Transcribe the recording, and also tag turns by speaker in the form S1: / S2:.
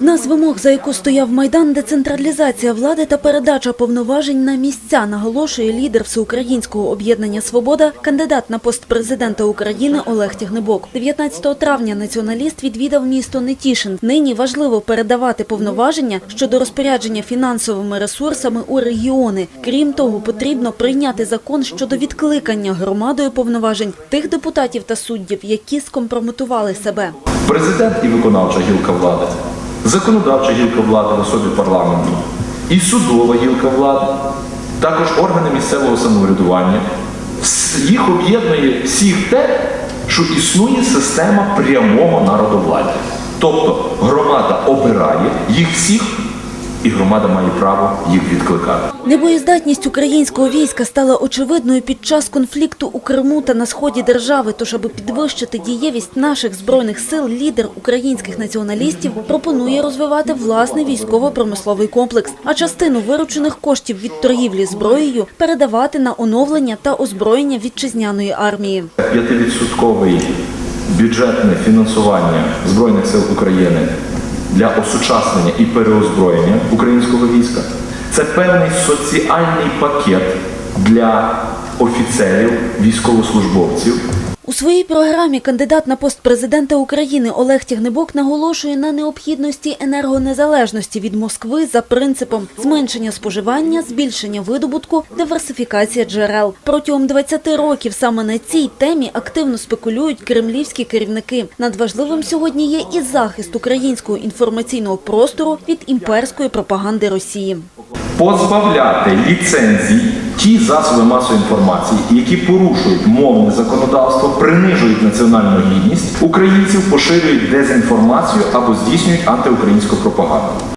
S1: Одна з вимог, за яку стояв Майдан – децентралізація влади та передача повноважень на місця, наголошує лідер Всеукраїнського об'єднання «Свобода», кандидат на пост президента України Олег Тягнебок. 19 травня націоналіст відвідав місто Нетішин. Нині важливо передавати повноваження щодо розпорядження фінансовими ресурсами у регіони. Крім того, потрібно прийняти закон щодо відкликання громадою повноважень тих депутатів та суддів, які скомпрометували себе.
S2: Президент і виконавча гілка влади, законодавча гілка влади в особі парламенту і судова гілка влади, також органи місцевого самоврядування. Їх об'єднує всіх те, що існує система прямого народовладдя. Тобто громада обирає їх всіх, і громада має право їх відкликати.
S1: Небоєздатність українського війська стала очевидною під час конфлікту у Криму та на сході держави. Тож, аби підвищити дієвість наших збройних сил, лідер українських націоналістів пропонує розвивати власний військово-промисловий комплекс, а частину виручених коштів від торгівлі зброєю передавати на оновлення та озброєння вітчизняної армії.
S2: 5% бюджетне фінансування Збройних сил України для осучаснення і переозброєння українського війська. Це певний соціальний пакет для офіцерів, військовослужбовців,
S1: У своїй програмі кандидат на пост президента України Олег Тягнебок наголошує на необхідності енергонезалежності від Москви за принципом зменшення споживання, збільшення видобутку, диверсифікація джерел. Протягом 20 років саме на цій темі активно спекулюють кремлівські керівники. Надважливим сьогодні є і захист українського інформаційного простору від імперської пропаганди Росії.
S2: позбавляти ліцензій ті засоби масової інформації, які порушують мовне законодавство, принижують національну гідність українців, поширюють дезінформацію або здійснюють антиукраїнську пропаганду.